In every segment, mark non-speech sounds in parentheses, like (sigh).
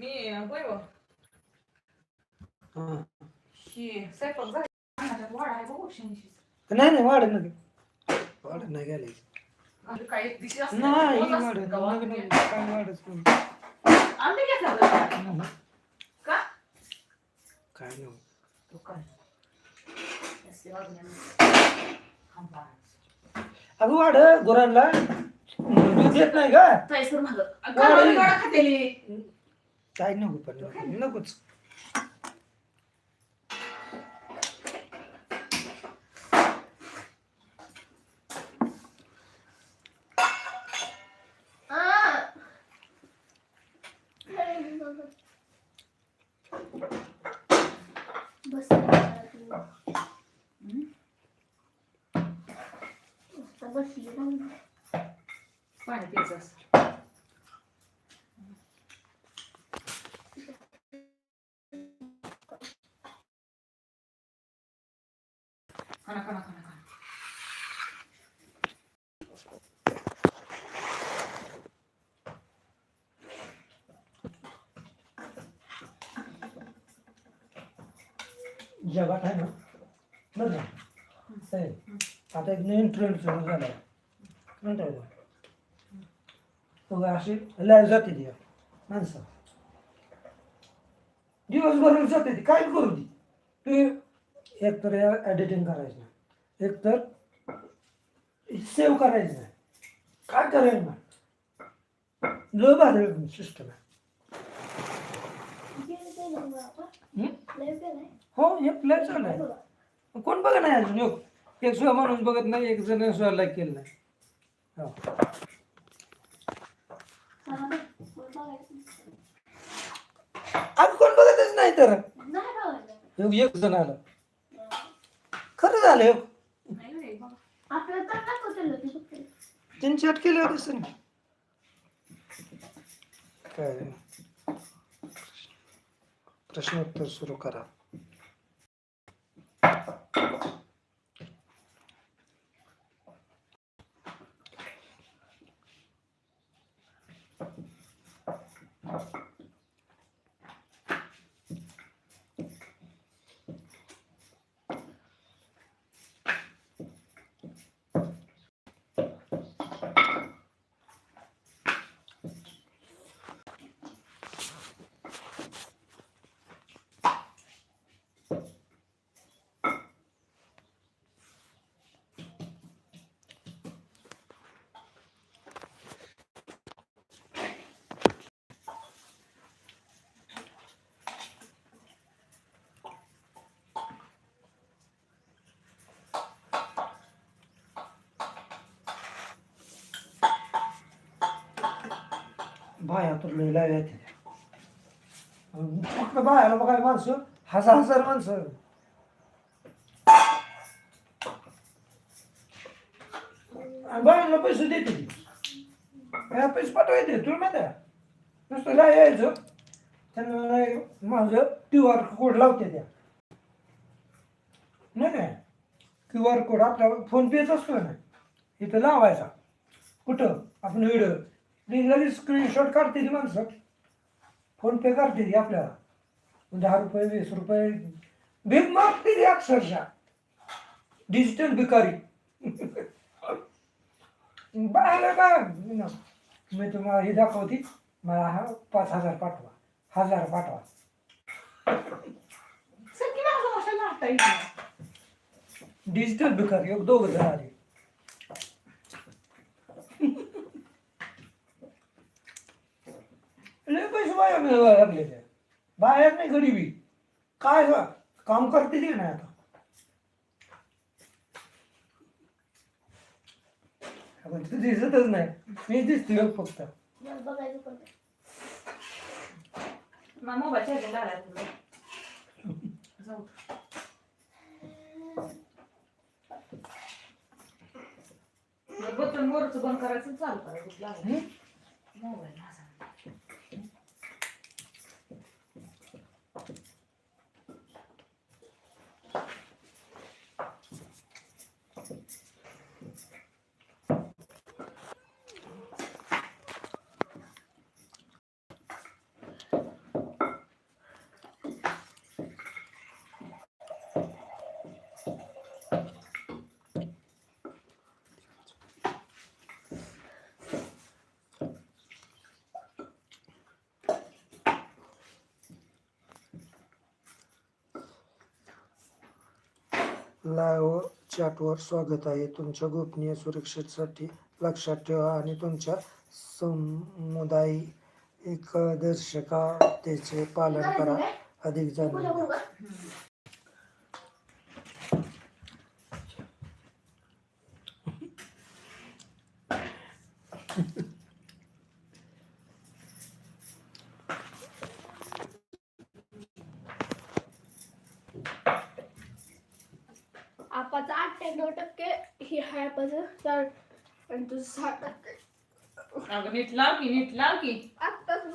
मी होय हो. स्वयंपाक झाला अन्नाच्यात वाढ आहे बघू शेंगशीचा. नाही नाही वाढ नका वाढ नाही घालायची आणि काय एक दिवशी असते, नाही रोज असते वाढ. नका नका काय वाढच नाही. आंबे घेतला होता. हम्म. का काय नाही दुकान. अगं वाढ गुरांना दूध देत नाही का खातेली. काय नको पण नको. नकोच बस बसली पाणी प्यायचं जगात आहे ना बरं? आहे. आता एक नवीन ट्रेंड सुरू झाला ट्रेंड आहे? बघा अशी लाईव्ह जाते ती. माणसं. दिवसभर जाते ती. काय करू ती? तू एक तर एडिटिंग करायचं नाही. एक तर सेव्ह करायचं नाही. काय करायचं नाही? लय भारी सिस्टम आहे. हो एक प्ले चालू आहे. कोण बघा नाही अजून? योग एक सुद्धा माणूस बघत नाही एक जण सुद्धा लाईक केलं नाही. हो. आम्ही कोण बघतच नाही तर? योग एक जण आलं. खरं झालं योग नाही रे बाबा. होती त्यांनी केले होते सर. काय? प्रश्नोत्तर सुरू करा. बाया तर लई लाव्या फक्त बायाला बघाय माणसं हजार हजार माणसं बायांना पैसे देते ती या पैसे पाठवायचे तुला माहिती आहे नुसतं ला यायचं त्यांना माझं क्यू आर कोड लावते त्या नाही काय क्यू आर कोड आपला फोन पेच असतो ना इथं लावायचा कुठं आपण व्हिडिओ लगेच स्क्रीनशॉट काढते ती माणसं. फोन पे करते ती आपल्याला. दहा रुपये वीस रुपये. भीक मागते ती अक्षरशः. डिजिटल भिकारी. (laughs) बाहेर बा मी तुम्हाला ही दाखवते. मला हा पाच हजार पाठवा. हजार पाठवा. डिजिटल भिकारी. एक दोघं जण आले. लय पैसे बाहेर मिळवायला लागले ते बाहेर नाही गरीबी. काय? काम करते ते नाही आता? आपण तिथे दिसतच नाही. मी दिसते बघ फक्त. बटन वरचं बंद करायचं चालू करायचं. लागलं? मोबाईल माझा. लाईव्ह चॅटवर स्वागत आहे तुमच्या गोपनीय सुरक्षेसाठी लक्षात ठेवा आणि तुमच्या समुदायिक दर्शकातेचे पालन करा अधिक जाणून घ्या. आपाचं अठ्ठ्याण्णव टक्के हे आहे आपाचं तर आणि तुझं सहा टक्के. अगं नीट लाव की नीट लाव की. आत्ताच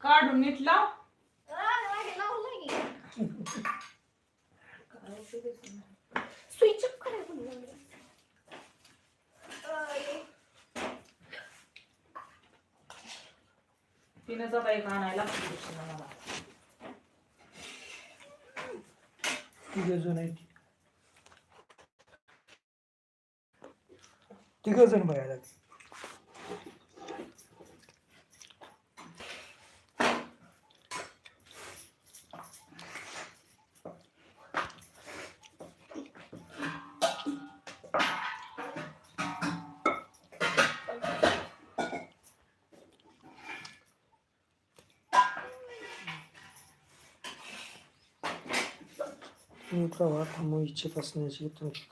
काढून नीट लाव. स्विच ऑफ पण लागलं. अय. आणायला लागतो मला. तिघ जण आहेत तिघ जण बघायला मी प्रवाह थांबवू इच्छित असण्याची तुमची